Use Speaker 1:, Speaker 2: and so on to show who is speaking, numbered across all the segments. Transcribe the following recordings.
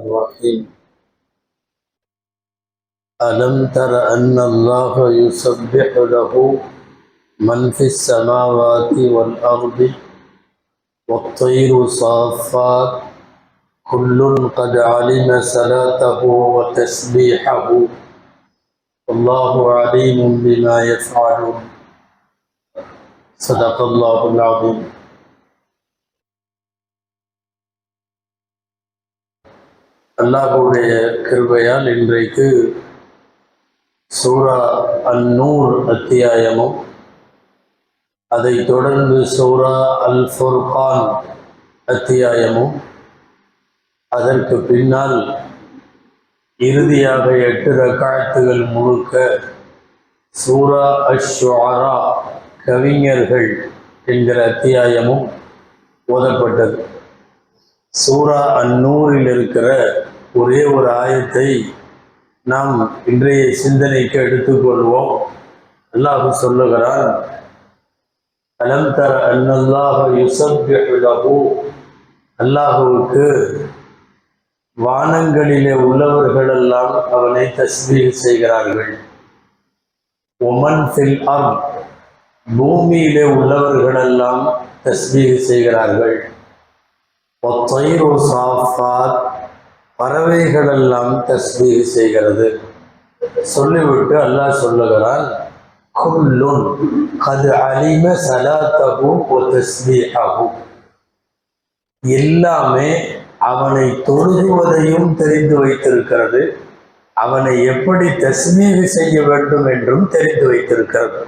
Speaker 1: الرحيم. ألم تر أن الله يسبح له من في السماوات والأرض والطير صافات كل قد علم صلاته وتسبيحه. والله عليم بما يفعلون. صدق الله العظيم. அல்லாஹுடைய கிருபையால் இன்றைக்கு சூரா அந்நூர் அத்தியாயமும் அதைத் தொடர்ந்து சூரா அல் ஃபுர்கான் அத்தியாயமும் அதற்கு பின்னால் இறுதியாக எட்டு ரக்காயத்துகள் முழுக்க சூரா அஷ்வாரா கவிஞர்கள் என்கிற அத்தியாயமும் ஓதப்பட்டது. சூரா அந்நூறில் இருக்கிற ஒரே ஒரு ஆயத்தை நாம் இன்றைய சிந்தனைக்கு எடுத்துக்கொள்வோம் அல்லாஹ் சொல்லுகிறான் அலம் தர அன்னல்லாஹ அல்லாஹுவுக்கு வானங்களிலே உள்ளவர்களெல்லாம் அவனை தஸ்மீர் செய்கிறார்கள். ஒமன் ஃபில் அம் பூமியிலே உள்ளவர்களெல்லாம் தஸ்மீர் செய்கிறார்கள். ஒத்தைரு சாஃபாத். பறவைகளெல்லாம் தஸ்மீர் செய்கிறது. சொல்லிவிட்டு அல்லாஹ் சொல்லுகிறான் குல்லுன் கது அலிம சலாத்தகு ஒ எல்லாமே அவனை தொழுகுவதையும் தெரிந்து வைத்திருக்கிறது. அவனை எப்படி தஸ்மீக செய்ய வேண்டும் என்றும் தெரிந்து வைத்திருக்கிறது.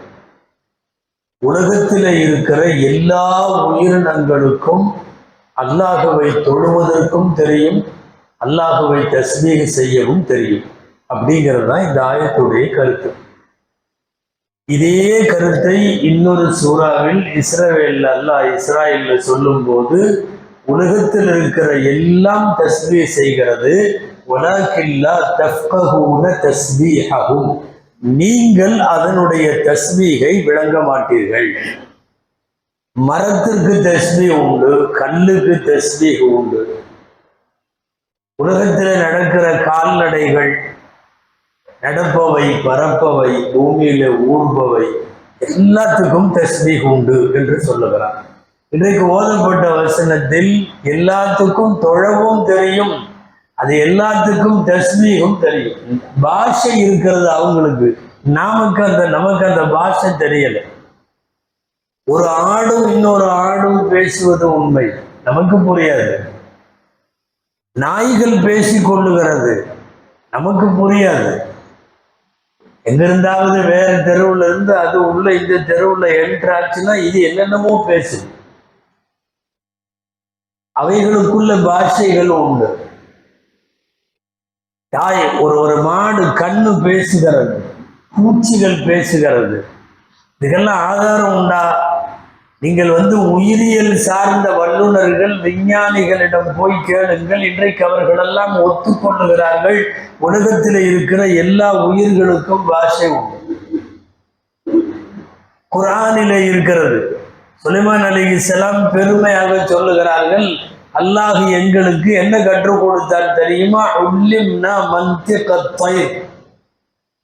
Speaker 1: உலகத்தில் இருக்கிற எல்லா உயிரினங்களுக்கும் அல்லாஹுவை தொழுவதற்கும் தெரியும். அல்லாஹுவை தஸ்மீக செய்யவும் தெரியும். அப்படிங்கிறது தான் இந்த ஆயத்துடைய கருத்து. இதே கருத்தை இன்னொரு சூறாவில் இஸ்ரவேல் அல்லாஹ் இஸ்ராயல்ல சொல்லும் போது உலகத்தில் இருக்கிற எல்லாம் தஸ்மீ செய்கிறது. உலகில்லா தஃப்கஹூன தஸ்பீஹகும் நீங்கள் அதனுடைய தஸ்மீகை விளங்க மாட்டீர்கள். மரத்திற்கு தஸ்மீ உண்டு கல்லுக்கு தஸ்மீக உண்டு. உலகத்தில் நடக்கிற கால்நடைகள் நடப்பவை பரப்பவை பூமியில ஊர்பவை எல்லாத்துக்கும் தஸ்மீக் உண்டு என்று சொல்லுகிறார் இன்றைக்கு ஓதப்பட்ட வசனத்தில் எல்லாத்துக்கும் தொழவும் தெரியும் அது எல்லாத்துக்கும் தஸ்மீகம் தெரியும். பாஷை இருக்கிறது அவங்களுக்கு நமக்கு அந்த நமக்கு அந்த பாஷை தெரியலை. ஒரு ஆடும் இன்னொரு ஆடும் பேசுவது உண்மை நமக்கு புரியாது. நாய்கள் பேசி கொள்ளுகிறது நமக்கு புரியாது. எங்கிருந்தாவது வேற தெருவுல இருந்து அது உள்ள இந்த தெருவுல என்ட்ராச்சுன்னா இது என்னென்னமோ பேசுது. அவைகளுக்குள்ள பாஷைகள் உண்டு. தாய் ஒரு ஒரு மாடு கண்ணு பேசுகிறது பூச்சிகள் பேசுகிறது. இதுக்கெல்லாம் ஆதாரம் உண்டா? நீங்கள் வந்து உயிரியல் சார்ந்த வல்லுநர்கள் விஞ்ஞானிகளிடம் போய் கேளுங்கள். இன்றைக்கு அவர்களெல்லாம் ஒத்துக்கொள்ளுகிறார்கள் உலகத்தில் இருக்கிற எல்லா உயிர்களுக்கும் பாஷை உண்டு. குரானிலே இருக்கிறது. சுலைமான் அலி இஸ்லாம் பெருமையாக சொல்லுகிறார்கள் அல்லாஹ் எங்களுக்கு என்ன கற்றுக் கொடுத்தார் தெரியுமா? உள்ளிம்னா மந்திய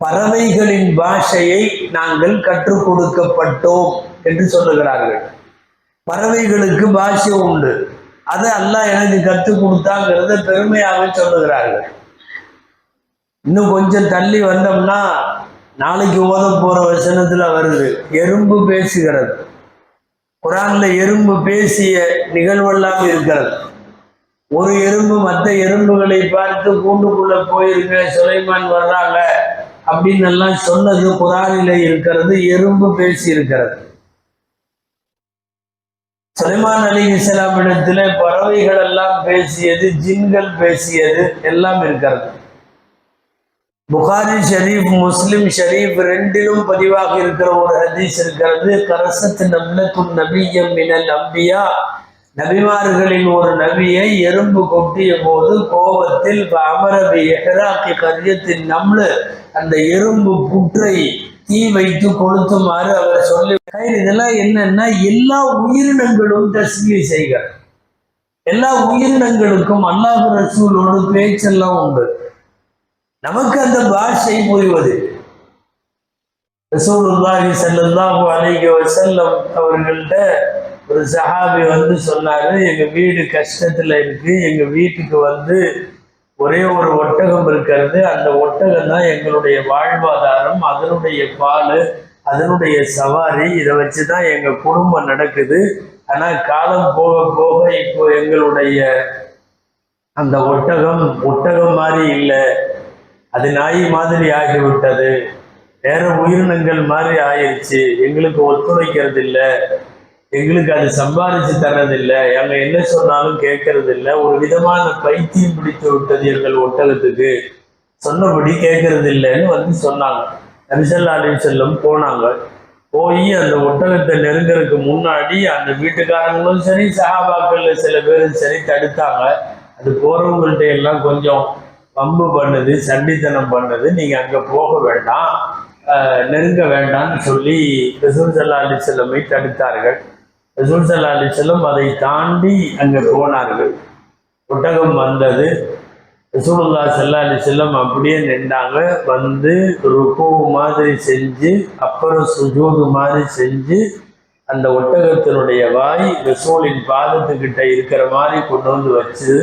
Speaker 1: பறவைகளின் பாஷையை நாங்கள் கற்றுக் கொடுக்கப்பட்டோம் என்று சொல்லுகிறார்கள். பறவைகளுக்கு பாஷை உண்டு. அதை அல்லாஹ் எனக்கு கற்றுக் கொடுத்தாங்கிறத பெருமையாக சொல்லுகிறார்கள். இன்னும் கொஞ்சம் தள்ளி வந்தோம்னா நாளைக்கு ஓத போற வசனத்துல வருது. எறும்பு பேசுகிறது. குரான்ல எறும்பு பேசிய நிகழ்வெல்லாம் இருக்கிறது. ஒரு எறும்பு மற்ற எறும்புகளை பார்த்து கூண்டுக்குள்ள போயிருக்க சுலைமான் வர்றாங்க. அப்படின்னு எல்லாம் சொன்னது குரானில இருக்கிறது எறும்பு பேசி இருக்கிறது சுலைமான் அலி இஸ்லாம் இடத்துல பறவைகள் எல்லாம் பேசியது ஜின்கள் பேசியது எல்லாம் இருக்கிறது. புகாரி ஷரீப் முஸ்லிம் ஷரீப் ரெண்டிலும் பதிவாக இருக்கிற ஒரு ஹதீஸ் இருக்கிறது கரசத்து நம்னக்கும் நபியம் மினல் அம்பியா நபிமார்களின் ஒரு நபியை எறும்பு கொட்டிய போது கோபத்தில் அமரபி எஹராக்கி கரியத்தின் நம்லு அந்த எறும்பு புற்றை தீ வைத்து கொளுத்துமாறு அவர் சொல்லி இதெல்லாம் என்னன்னா எல்லா உயிரினங்களும் தஸ்மீ செய்கிறார் எல்லா உயிரினங்களுக்கும் அல்லாஹ் ரசூலோடு பேச்செல்லாம் உண்டு. நமக்கு அந்த பாஷை புரிவது. ரசூலுல்லாஹி ஸல்லல்லாஹு அலைஹி செல்லம் அவர்கள்ட்ட ஒரு சஹாபி வந்து சொன்னாரு எங்க வீடு கஷ்டத்துல இருக்கு எங்க வீட்டுக்கு வந்து ஒரே ஒரு ஒட்டகம் இருக்கிறது. அந்த ஒட்டகம் தான் எங்களுடைய வாழ்வாதாரம் அதனுடைய பால் அதனுடைய சவாரி. இதை வச்சு தான் எங்கள் குடும்பம் நடக்குது. ஆனால் காலம் போக போக இப்போ எங்களுடைய அந்த ஒட்டகம் ஒட்டகம் மாதிரி இல்லை. அது நாய் மாதிரி ஆகிவிட்டது. வேற உயிரினங்கள் மாதிரி ஆயிடுச்சு எங்களுக்கு ஒத்துழைக்கிறது இல்லை எங்களுக்கு அது சம்பாதிச்சு தர்றதில்லை. அங்க என்ன சொன்னாலும் கேட்கறது இல்லை ஒரு விதமான பைத்தியம் பிடித்து விட்டது எங்கள் ஒட்டகத்துக்கு. சொன்னபடி கேட்கறது இல்லைன்னு வந்து சொன்னாங்க. நபிசல்லா செல்லம் போனாங்க. போய் அந்த ஒட்டகத்தை நெருங்கறதுக்கு முன்னாடி அந்த வீட்டுக்காரங்களும் சரி சகாபாக்கள்ல சில பேரும் சரி தடுத்தாங்க. அது போறவங்கள்ட்ட எல்லாம் கொஞ்சம் வம்பு பண்ணுது சண்டித்தனம் பண்ணுது. நீங்க அங்க போக வேண்டாம். நெருங்க வேண்டாம்னு சொல்லி ரசூல் சல்லா அலி செல்லமை தடுத்தார்கள். ரசூல் சல்லா அதை தாண்டி அங்கே போனார்கள். ஒட்டகம் வந்தது. ரசூலுல்லா சல்லா அலி செல்லம் அப்படியே நின்றாங்க. வந்து ருக்கோவு மாதிரி செஞ்சு அப்புறம் சுஜூது மாதிரி செஞ்சு அந்த ஒட்டகத்தினுடைய வாய் ரசூலின் பாதத்துக்கிட்ட இருக்கிற மாதிரி கொண்டு வந்து வச்சு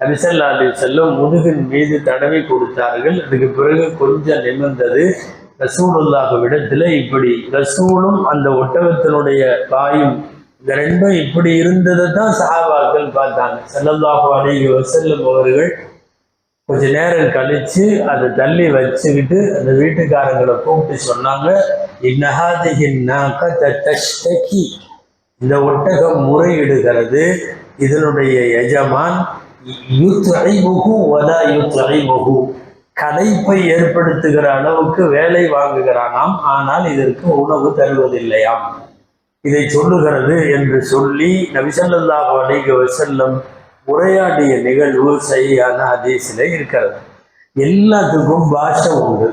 Speaker 1: நபிசல்லா அலி செல்லம் முதுகின் மீது தடவி கொடுத்தார்கள். அதுக்கு பிறகு கொஞ்சம் நிமிர்ந்தது. ரசூலுல்லாஹ் விடத்தில் இப்படி ரசூலும் அந்த ஒட்டகத்தினுடைய வாயும் இந்த ரெண்டும் இப்படி இருந்ததை தான் சஹாபாக்கள் பார்த்தாங்க. ஸல்லல்லாஹு அலைஹி வஸல்லம் அவர்கள் கொஞ்ச நேரம் கழிச்சு அதை தள்ளி வச்சுக்கிட்டு அந்த வீட்டுக்காரங்களை கூப்பிட்டு சொன்னாங்க இன்னஹாதிகின் இந்த ஒட்டகம் முறையிடுகிறது. இதனுடைய எஜமான் யுத்ஐமுகு வலா யுத்ஐமுகு களைப்பை ஏற்படுத்துகிற அளவுக்கு வேலை வாங்குகிறானாம் ஆனால் இதற்கு உணவு தருவதில்லையாம். இதை சொல்லுகிறது என்று சொல்லி நபிசல்லாஹ் அலைஹி வஸல்லம் உரையாடிய நிகழ்வு சரியான ஹதீஸில் இருக்கிறது. எல்லாத்துக்கும் பாஷை உண்டு.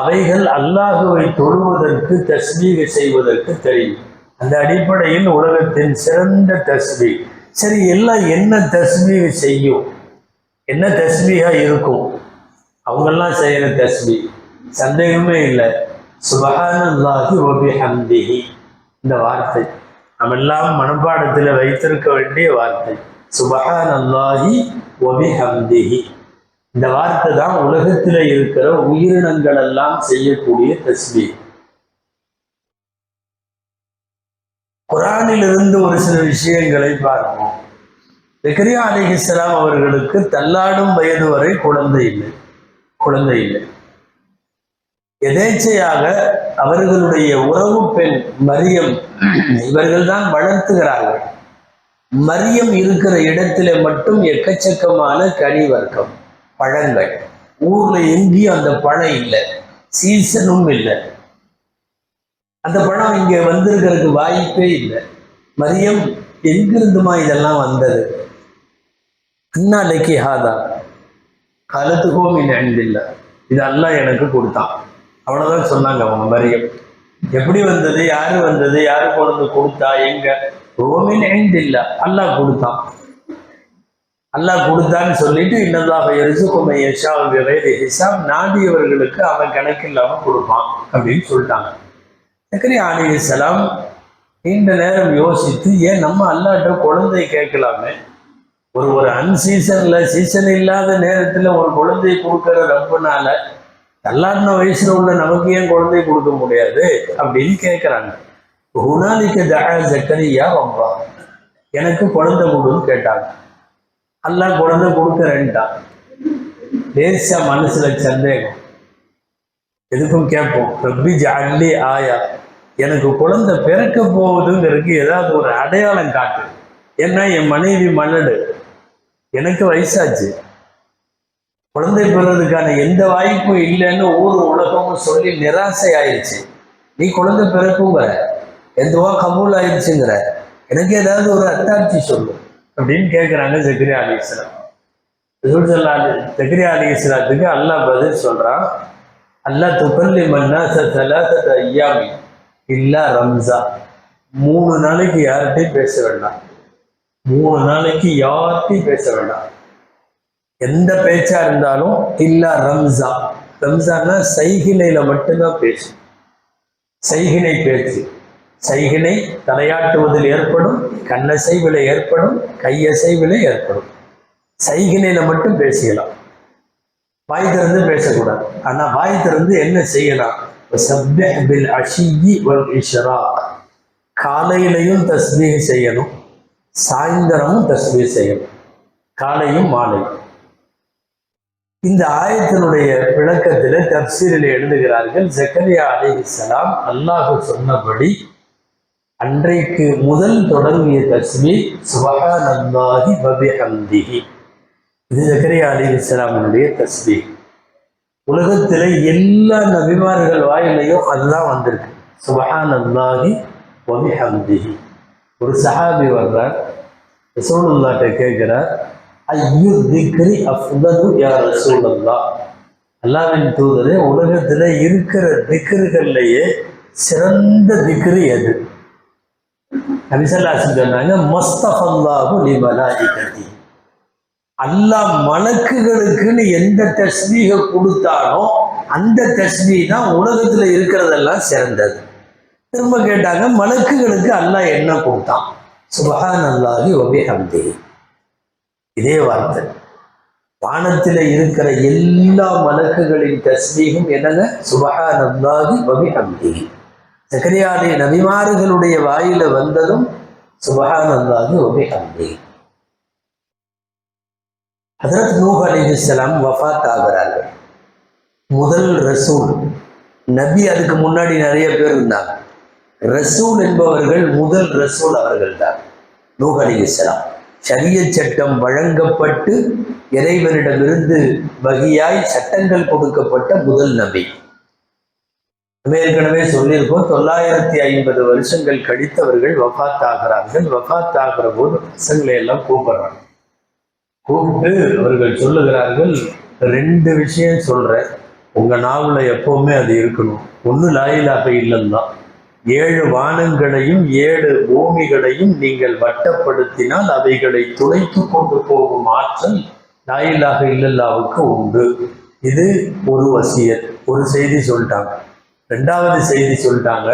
Speaker 1: அவைகள் அல்லாஹுவை தொழுவதற்கு தஸ்மீக செய்வதற்கு தெரியும். அந்த அடிப்படையில் உலகத்தின் சிறந்த தஸ்மீ சரி எல்லாம் என்ன தஸ்மீக செய்யும்? என்ன தஸ்மீகா இருக்கும்? அவங்கெல்லாம் செய்கிற தஸ்மீ சந்தேகமே இல்லை. சுபஹானல்லாஹி ஒபி ஹந்திகி இந்த வார்த்தை. நம்ம எல்லாம் மனப்பாடத்தில் வைத்திருக்க வேண்டிய வார்த்தை. சுபஹான் அல்லாஹி ஒபி இந்த வார்த்தை தான் உலகத்தில் இருக்கிற உயிரினங்கள் எல்லாம் செய்யக்கூடிய தஸ்மி குரானிலிருந்து ஒரு சில விஷயங்களை பார்ப்போம். ஜக்கரியா அலிஹிஸ்லாம் அவர்களுக்கு தள்ளாடும் வயது வரை குழந்தை இல்லை. குழந்தை இல்லை. எதேச்சையாக அவர்களுடைய உறவு பெண் மரியம் இவர்கள்தான் வளர்த்துகிறார்கள். மரியம் இருக்கிற இடத்துல மட்டும் எக்கச்சக்கமான கனி வர்க்கம் பழங்கள். ஊர்ல எங்கேயும் அந்த பழம் இல்லை சீசனும் இல்லை. அந்த பழம் இங்க வந்திருக்கிறதுக்கு வாய்ப்பே இல்லை. மரியம் எங்கிருந்துமா இதெல்லாம் வந்தது? அண்ணாலைக்கு ஹாதா காலத்துக்கும் இல்லை அன்பில்லை இது அல்லாஹ் எனக்கு கொடுத்தான். அவ்வளோதான் சொன்னாங்க அவங்க மரியம் எப்படி வந்தது யாரு வந்தது யாரு கொண்டு கொடுத்தா எங்க? ரோமின் ஐந்தில்ல அல்லாஹ் கொடுத்தான். அல்லாஹ் கொடுத்தான்னு சொல்லிட்டு இன்னதாக எரிசுக்குமை யஷா வேறு ஹிசாப் நாடியவர்களுக்கு அவன் கணக்கு இல்லாமல் கொடுப்பான் அப்படின்னு சொல்லிட்டாங்க. சக்கரி சலாம் நீண்ட நேரம் யோசித்து ஏன் நம்ம அல்லாட்ட குழந்தை கேட்கலாமே? ஒரு ஒரு அன்சீசன்ல சீசன் இல்லாத நேரத்துல ஒரு குழந்தை கொடுக்கற ரப்பனால தள்ளாடின வயசுல உள்ள நமக்கு ஏன் குழந்தை கொடுக்க முடியாது? அப்படின்னு கேட்கிறாங்க ஹுனாலிக்க தகா ஜக்கரியா வம்பா எனக்கு குழந்தை கொடுன்னு கேட்டாங்க. அல்லா குழந்தை கொடுக்குறேன்ட்டான் லேசா மனசுல சந்தேகம். எதுக்கும் கேட்போம். ரப்பி ஜாலி ஆயா. எனக்கு குழந்தை பிறக்க போகுதுங்கிறதுக்கு ஏதாவது ஒரு அடையாளம் காட்டு. ஏன்னா என் மனைவி மலடு எனக்கு வயசாச்சு. குழந்தை பெறுறதுக்கான எந்த வாய்ப்பும் இல்லைன்னு ஊர் உலகமும் சொல்லி நிராசை ஆயிடுச்சு நீ குழந்தை பிறக்குங்கிற எதுவா கபூல் ஆயிடுச்சுங்கிற எனக்கு ஏதாவது ஒரு அத்தாட்சி சொல்லு அப்படின்னு கேட்குறாங்க ஜக்ரியா அலி இஸ்லாம். ரசூலுல்லாஹி ஜக்ரியா அலி இஸ்லாத்துக்கு அல்லாஹ் பதில் சொல்கிறான் அல்லாஹ் துக்கல்லி மன்னா தலாசத ஐயாமி இல்லா ரம்ஜா மூணு நாளைக்கு யார்கிட்டையும் பேச வேண்டாம். மூணு நாளைக்கு யார்ட்டையும் பேச வேண்டாம். எந்த பேச்சா இருந்தாலும் இல்லா ரம்சா. ரம்சான்னா சைகிணையில மட்டும்தான் பேச்சு. சைகினை பேச்சு. சைகினை தலையாட்டுவதில் ஏற்படும் கண்ணசைவில் ஏற்படும் கையசைவில் ஏற்படும். சைகிணையில மட்டும் பேசிக்கலாம் வாய் திறந்து பேசக்கூடாது. ஆனால் வாய் திறந்து என்ன செய்யலாம்? காலையிலையும் தஸ்மீக செய்யணும். சாயந்தரமும் தஸ்மீக செய்யணும். காலையும் மாலையும். இந்த ஆயத்தினுடைய விளக்கத்தில் தப்சீரில் எழுதுகிறார்கள் ஜக்கரியா சலாம் அண்ணாக சொன்னபடி அன்றைக்கு முதல் தொடங்கிய தஸ்மி சுபஹானல்லாஹி வபிஹம்திஹி. இது ஜக்கரியா அலிஹிஸ்ஸலாமினுடைய தஸ்மி. உலகத்தில் எல்லா நபிமார்கள் வாயிலையும் அதுதான் வந்திருக்கு. சுபஹானல்லாஹி வபிஹம்திஹி. ஒரு சஹாபி வர்றார் ரசூலுல்லாட்ட கேட்கிறார் ஐயு திக்ரி அஃதலு யா ரசூலல்லா அல்லாவின் தூதரே உலகத்தில் இருக்கிற திக்ருகள்லையே சிறந்த திக்ரு எது? நபிசல்லாசன் சொன்னாங்க மஸ்தஃபல்லாஹு லி மலாயிகதி. அல்லாஹ் மலக்குகளுக்குன்னு எந்த தஸ்மீக கொடுத்தானோ அந்த தஸ்மீ தான் உலகத்தில் இருக்கிறதெல்லாம் சிறந்தது. திரும்ப கேட்டாங்க மலக்குகளுக்கு அல்லாஹ் என்ன கொடுத்தான்? சுபஹான் அல்லாஹி ஒபி ஹம்தி இதே வார்த்தை. வானத்தில் இருக்கிற எல்லா மலக்குகளின் தஸ்மீகம் என்னங்க? சுபஹான் அல்லாஹி ஒபி ஹம்தி நபிமார்களுடைய வாயில வந்ததும் சுபஹான் அல்லாஹி ஒபி ஹம்தி ஹதரத் நூஹ் அலிஹலாம் வஃபாத் ஆகிறார்கள். முதல் ரசூல். நபி அதுக்கு முன்னாடி நிறைய பேர் இருந்தாங்க. ரசூல் என்பவர்கள் முதல் ரசூல் அவர்கள் தான் நூஹ் அலிஹலாம் சரிய சட்டம் வழங்கப்பட்டு இறைவனிடமிருந்து வகையாய் சட்டங்கள் கொடுக்கப்பட்ட முதல் நபி. ஏற்கனவே சொல்லியிருக்கோம் தொள்ளாயிரத்தி ஐம்பது வருஷங்கள் கழித்தவர்கள் வஃபாத் ஆகிறார்கள் வஃபாத் ஆகிற போது பசங்களை எல்லாம் கூப்பிடுறாங்க. கூப்பிட்டு அவர்கள் சொல்லுகிறார்கள் ரெண்டு விஷயம் சொல்றேன். உங்க நாவல எப்பவுமே அது இருக்கணும். ஒண்ணு லாயிலாக இல்லைன்னா ஏழு வானங்களையும் ஏழு பூமிகளையும் நீங்கள் வட்டப்படுத்தினால் அவைகளை துளைத்து கொண்டு போகும் ஆற்றல் லாயிலாக இல்லல்லாவுக்கு உண்டு. இது ஒரு வசியர் ஒரு செய்தி சொல்லிட்டாங்க. ரெண்டாவது செய்தி சொல்லிட்டாங்க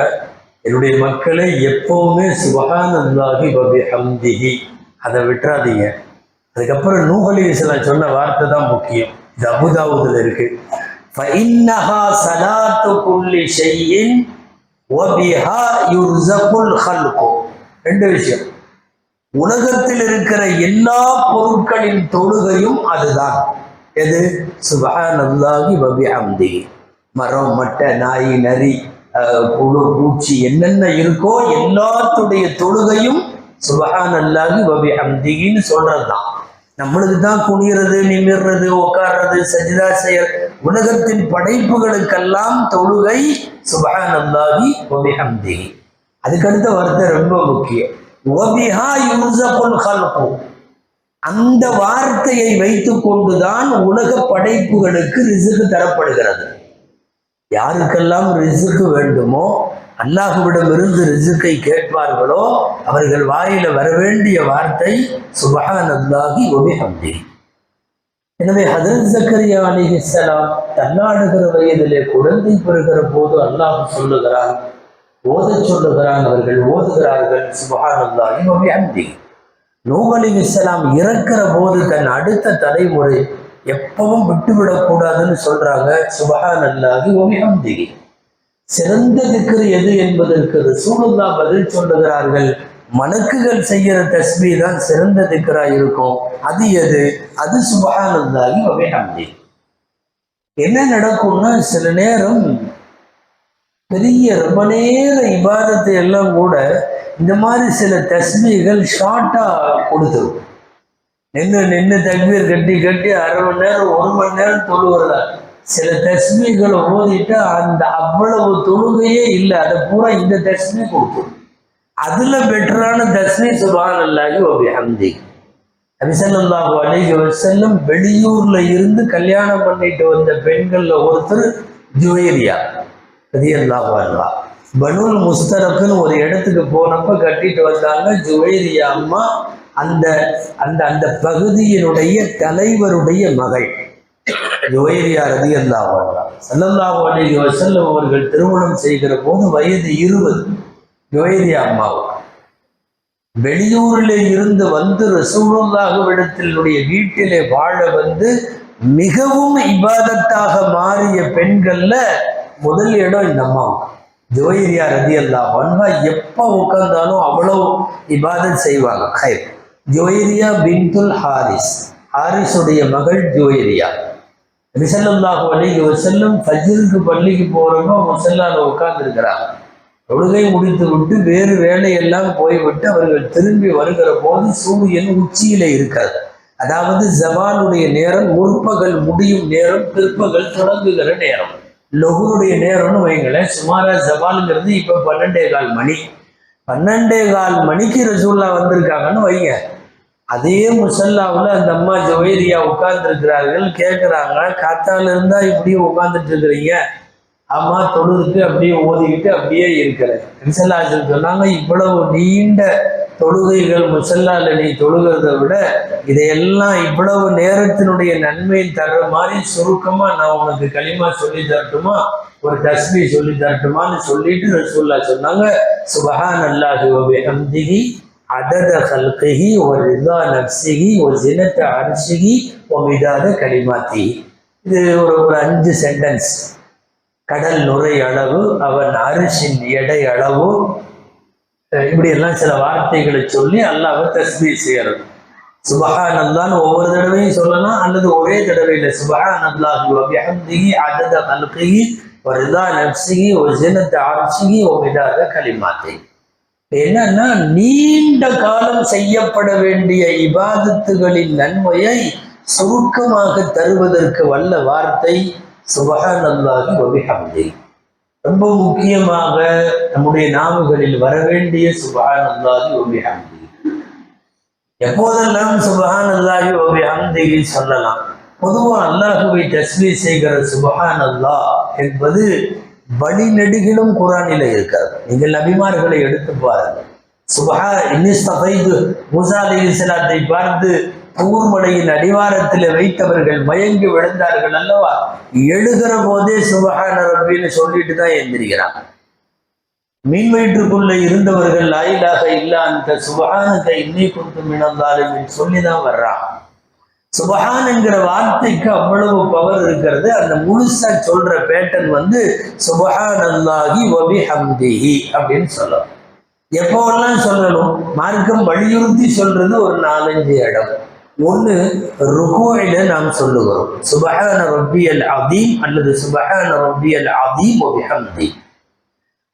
Speaker 1: என்னுடைய மக்களை எப்பவுமே சுபகானந்தாகி பபி ஹம்திஹி அதை விட்டுறாதீங்க. அதுக்கப்புறம் நூகலி இஸ்லாம் சொன்ன வார்த்தை தான் முக்கியம். இது அபுதாவுதுல இருக்கு. ரெண்டு விஷயம். உலகத்தில் இருக்கிற எல்லா பொருட்களின் தொழுகையும் அதுதான். எது? சுபஹானல்லாஹி வபிஹம்தி. மரம் மட்டை நாய் நரி புழு பூச்சி என்னென்ன இருக்கோ எல்லாத்துடைய தொழுகையும் சுபஹானல்லாஹி வபிஹம்தின்னு சொல்றது தான் நம்மளுக்கு தான் குனிறது நிமிடுறது உட்கார்றது சஜிதா செய்யறது உலகத்தின் படைப்புகளுக்கெல்லாம் தொழுகை சுபஹான் அல்லாஹி அதுக்கடுத்த வார்த்தை ரொம்ப முக்கியம். வபிஹா யூசபுல் ஹல்கு அந்த வார்த்தையை வைத்துக் கொண்டுதான் உலக படைப்புகளுக்கு ரிசுக்கு தரப்படுகிறது. யாருக்கெல்லாம் ரிசுக்கு வேண்டுமோ அல்லாஹுவிடமிருந்து ரிசுக்கை கேட்பார்களோ அவர்கள் வாயில வரவேண்டிய வார்த்தை சுபகானந்தாகி அல்லாஹி ஒபிஹம்தி எனவே ஹதரத் ஜக்கரியா அலிஹிஸ்ஸலாம் தன்னாடுகிற வயதிலே குழந்தை பெறுகிற போது அல்லாஹ் சொல்லுகிறான் ஓத சொல்லுகிறான் அவர்கள் ஓதுகிறார்கள் சுபஹான் அல்லாஹி ஒபிஹம்தி நூஹ் அலிஹிஸ்ஸலாம் இறக்கிற போது தன் அடுத்த தலைமுறை எப்பவும் விட்டுவிடக்கூடாதுன்னு சொல்றாங்க சுபஹான் அல்லாஹி ஒபிஹம்தி சிறந்த திக்ரு எது என்பதற்கு ரசூலுல்லா பதில் சொல்லுகிறார்கள் மணக்குகள் செய்கிற தஸ்மி தான் சிறந்த திக்ரா இருக்கும் அது எது? அது சுபஹானல்லாஹி வபிஹம்தி. என்ன நடக்கும்னா சில நேரம் பெரிய ரொம்ப நேர இபாதத்தை எல்லாம் கூட இந்த மாதிரி சில தஸ்மிகள் ஷார்ட்டாக கொடுத்துரும். நின்று நின்று தக்பீர் கட்டி கட்டி அரை மணி நேரம் ஒரு மணி நேரம் தொழுகிறதா சில தஸ்மிகளை ஓதிட்டு அந்த அவ்வளவு தொழுகையே இல்லை. அதை பூரா இந்த தஸ்மீ கொடுத்துரும். அதுல பெட்டரான தஸ்மீ சுபான் அல்லாஹி ஒரு ஹம்தி அபிசல்லாஹு அலேஹி வசல்லம் வெளியூர்ல இருந்து கல்யாணம் பண்ணிட்டு வந்த பெண்கள்ல ஒருத்தர் ஜுவேரியா ரதியல்லாஹு அல்லா பனூல் முஸ்தரக்குன்னு ஒரு இடத்துக்கு போனப்ப கட்டிட்டு வந்தாங்க ஜுவேரியா அம்மா அந்த அந்த அந்த பகுதியினுடைய தலைவருடைய மகள் ஜுவேரியா ரதியல்லாஹு அல்லா சல்லல்லாஹு அலேஹி வசல்லம் அவர்கள் திருமணம் செய்கிற போது வயது இருபது. ஜோயரியா அம்மாவும் வெளியூரில் இருந்து வந்து ரசூலுல்லாஹுவிடத்தினுடைய வீட்டிலே வாழ வந்து மிகவும் இபாதத்தாக மாறிய பெண்கள்ல முதல் இடம் இந்த அம்மா. ஜோயிரியா ரதி அல்லா வன்வா எப்போ உட்கார்ந்தாலும் அவ்வளவு இபாதத் செய்வாங்க. High ஜோயரியா பின்துல் Harris. ஹாரிஸுடைய மகள் ஜோயரியா ரிசல்லாஹு அலைஹி செல்லும் ஃபஜ்ருக்கு பள்ளிக்கு போறவங்க முசல்லால உட்கார்ந்துருக்கிறாங்க. தொழுகை முடித்து விட்டு வேறு வேலையெல்லாம் போய்விட்டு அவர்கள் திரும்பி வருகிற போது சூரியன் உச்சியில இருக்காது. அதாவது ஜவானுடைய நேரம் முற்பகல் முடியும் நேரம் பிற்பகல் தொடங்குகிற நேரம். லொகுனுடைய நேரம்னு வைங்களேன் சுமாரா ஜவாலுங்கிறது இப்ப பன்னெண்டே கால் மணி. பன்னெண்டே கால் மணிக்கு ரசூல்லா வந்திருக்காங்கன்னு வைங்க. அதே முசல்லாவில் அந்த அம்மா ஜோயரியா உட்கார்ந்துருக்கிறார்கள் கேட்குறாங்க காத்தால இருந்தா இப்படியே உட்கார்ந்துட்டு இருக்கிறீங்க. அம்மா தொழுதுட்டு அப்படியே ஓதிக்கிட்டு அப்படியே இருக்கிற ரிசல்லாஜன் சொன்னாங்க இவ்வளவு நீண்ட தொழுகைகள் முசல்லால நீ தொழுகிறத விட இதையெல்லாம் இவ்வளவு நேரத்தினுடைய நன்மையை தர்ற மாதிரி சுருக்கமா நான் உனக்கு களிமா சொல்லி தரட்டுமா? ஒரு தஸ்மி சொல்லி தரட்டுமான்னு சொல்லிட்டு ரசூல்லா சொன்னாங்க சுபஹான் அல்லாஹி வபிஹம்திஹி அதத கல்கி ஒரு ரிதா நர்சிகி ஒரு ஜினத்த அரிசிகி ஒரு இதாத களிமாத்தி இது ஒரு ஒரு அஞ்சு சென்டென்ஸ் கடல் நுரை அளவு அவன் அரிசின் எடை அளவு. இப்படியெல்லாம் இப்படி எல்லாம் சில வார்த்தைகளை சொல்லி அல்லாவை தஸ்மி செய்யறது சுபஹான் அல்லான்னு ஒவ்வொரு தடவையும் சொல்லலாம் அல்லது ஒரே தடவையில் சுபஹான் அல்லாஹி வபிஹம்திஹி அதத ஒரு ரிதா நப்சிஹி ஒரு ஜினத்த அரிசிஹி ஒரு இதாக களிமாத்தை என்னன்னா நீண்ட காலம் செய்யப்பட வேண்டிய இபாதத்துகளின் நன்மையை சுருக்கமாக தருவதற்கு வல்ல வார்த்தை சுபஹான் அல்லாஹி வபிஹம்தி. ரொம்ப முக்கியமாக நம்முடைய நாவுகளில் வர வேண்டிய சுபஹான் அல்லாஹி வபிஹம்தி. எப்போதெல்லாம் சுபஹான் அல்லாஹி வபிஹம்தி சொல்லலாம்? பொதுவா அல்லாஹுவை தஸ்மி செய்கிற சுபஹான் அல்லாஹ் என்பது வழிநெடுகிலும் குரானில இருக்காது நீங்கள் நபிமார்களை எடுத்து பாருங்கள். சுபஹா இன்னிஸ்தபைது மூசா அலி இஸ்லாத்தை பார்த்து கூர்மலையின் அடிவாரத்தில் வைத்தவர்கள் மயங்கி விழுந்தார்கள் அல்லவா? எழுகிற போதே சுபஹான ரப்பின்னு சொல்லிட்டு தான் எந்திரிக்கிறாங்க. மீன் வயிற்றுக்குள்ள இருந்தவர்கள் லாயிலாக இல்ல அந்த சுபஹானத்தை இன்னை கொடுத்து மினந்தாலும் சொல்லிதான் வர்றாங்க. சுபஹான் என்கிற வார்த்தைக்கு அவ்வளவு பவர் இருக்கிறது. அந்த முழுசா சொல்ற பேட்டன் வந்து சுபகானந்தாகி அல்லாஹி வபி ஹம்திஹி அப்படின்னு சொல்லணும். எப்போவெல்லாம் சொல்லணும்? மார்க்கம் வலியுறுத்தி சொல்றது ஒரு நாலஞ்சு இடம். ஒன்று ருக்குவில நாம் சொல்லுகிறோம். சுபஹான ரப்பியல் அதீம் அல்லது சுபஹான ரப்பியல் அதீம் ஒபிஹம்தி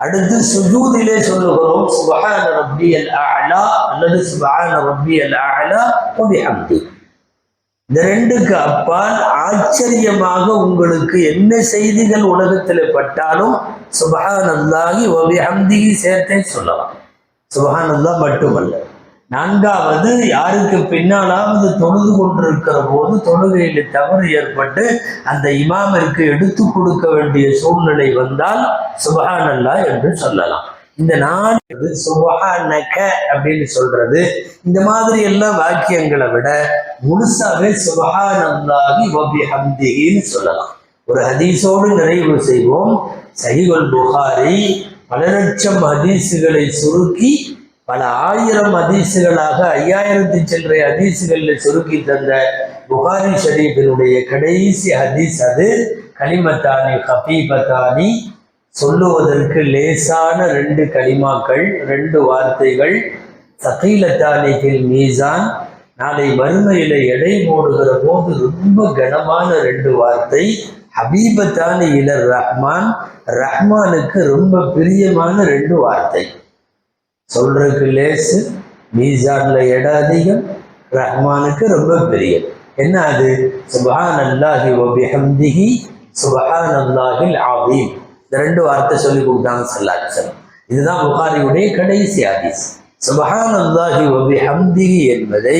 Speaker 1: அடுத்து சுஜூதிலே சொல்லுகிறோம் சுபஹான ரப்பியல் அலா அல்லது சுபஹான ரப்பியல் அலா ஒபிஹம்தி இந்த ரெண்டுக்கு அப்பால் ஆச்சரியமாக உங்களுக்கு என்ன செய்திகள் உலகத்தில் பட்டாலும் சுபஹான் அல்லாஹி ஒபிஹம்திகி சேர்த்தே சொல்லலாம். சுபஹான் அல்லாஹ் மட்டுமல்ல. நான்காவது யாருக்கு பின்னாலாவது தொழுது கொண்டிருக்கிற போது தொழுகையில் தவறு ஏற்பட்டு அந்த இமாமிற்கு எடுத்து கொடுக்க வேண்டிய சூழ்நிலை வந்தால் சுபஹானல்லா என்று சொல்லலாம். இந்த நாடு சுபஹானக அப்படின்னு சொல்றது இந்த மாதிரி எல்லாம் வாக்கியங்களை விட முழுசாவே சுபஹான் அல்லாஹி வபி சொல்லலாம். ஒரு ஹதீஸோடு நிறைவு செய்வோம். சஹிகுல் புகாரி பல லட்சம் ஹதீஸுகளை சுருக்கி பல ஆயிரம் அதிசுகளாக ஐயாயிரத்தி சில்லறை அதிசுகளில் சுருக்கி தந்த புகாரி ஷரீஃபினுடைய கடைசி ஹதீஸ் அது. கலிமத்தானி ஹபீபத்தானி. சொல்லுவதற்கு லேசான ரெண்டு களிமாக்கள் ரெண்டு வார்த்தைகள். சகீலத்தானிகில் மீசான். நாளை மறுமையில எடை போடுகிற போது ரொம்ப கனமான ரெண்டு வார்த்தை. ஹபீபத்தானி இலர் ரஹ்மான். ரஹ்மானுக்கு ரொம்ப பிரியமான ரெண்டு வார்த்தை. சொல்றதுக்கு லேசு மீசான்ல இடம் அதிகம் ரஹ்மானுக்கு ரொம்ப பெரிய. என்ன அது? சுபஹான் அல்லாஹி வபிஹம்திஹி சுபஹான் அல்லாஹில் ஆதீம் இந்த ரெண்டு வார்த்தை சொல்லி கொடுத்தாங்க சல்லாச்சலம் இதுதான் புகாரியுடைய கடைசி ஹதீஸ். சுபஹான் அல்லாஹி ஒபிஹம்திஹி என்பதை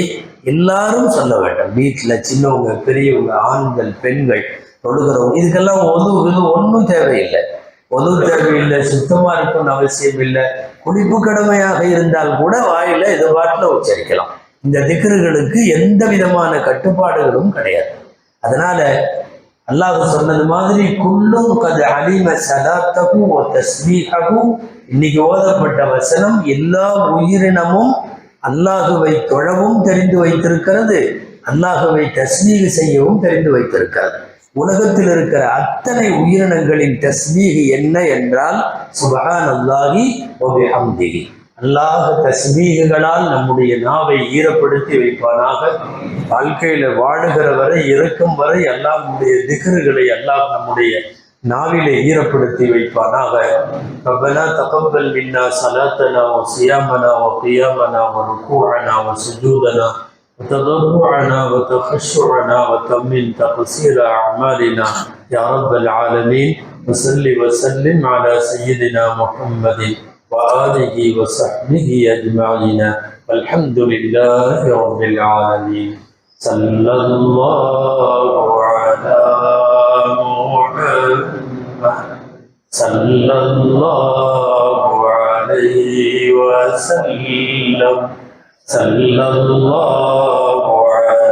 Speaker 1: எல்லாரும் சொல்ல வேண்டும். வீட்டில் சின்னவங்க பெரியவங்க ஆண்கள் பெண்கள் தொழுகிறவங்க இதுக்கெல்லாம் ஒது இது ஒன்றும் தேவையில்லை. ஒது தேவையில்லை சுத்தமாக இருக்கணும்னு அவசியம் இல்லை குளிப்பு கடமையாக இருந்தால் கூட வாயில இது பாட்டில் உச்சரிக்கலாம். இந்த திக்ருகளுக்கு எந்த விதமான கட்டுப்பாடுகளும் கிடையாது. அதனால அல்லாஹ் சொன்னது மாதிரி குள்ளும் கது அலிம சதாத்தகும் ஓ இன்னைக்கு ஓதப்பட்ட வசனம் எல்லா உயிரினமும் அல்லாஹுவை தொழவும் தெரிந்து வைத்திருக்கிறது அல்லாஹுவை தஸ்மீக செய்யவும் தெரிந்து வைத்திருக்கிறது. உலகத்தில் இருக்கிற அத்தனை உயிரினங்களின் தஸ்மீகி என்ன என்றால் சுபகான் அல்லாஹி ஒபிஹம்திகி அல்லாஹ தஸ்மீகளால் நம்முடைய நாவை ஈரப்படுத்தி வைப்பானாக. வாழ்க்கையில வாழுகிற வரை இறக்கும் வரை அல்லாஹ் நம்முடைய திகர்களை அல்லாஹ் நம்முடைய நாவிலே ஈரப்படுத்தி வைப்பானாக. ரப்பனா தகப்பல் மின்னா சலாத்தனா ஓ சியாமனா ஓ கியாமனா ஓ சுஜூதனா. وتضرعنا وتخشعنا وتمن تقصير أعمالنا. يا رب العالمين وصل وسلم على سيدنا محمد وآله وصحبه أجمعين. والحمد لله رب العالمين. صلى الله على محمد. صلى الله عليه وسلم. صلى الله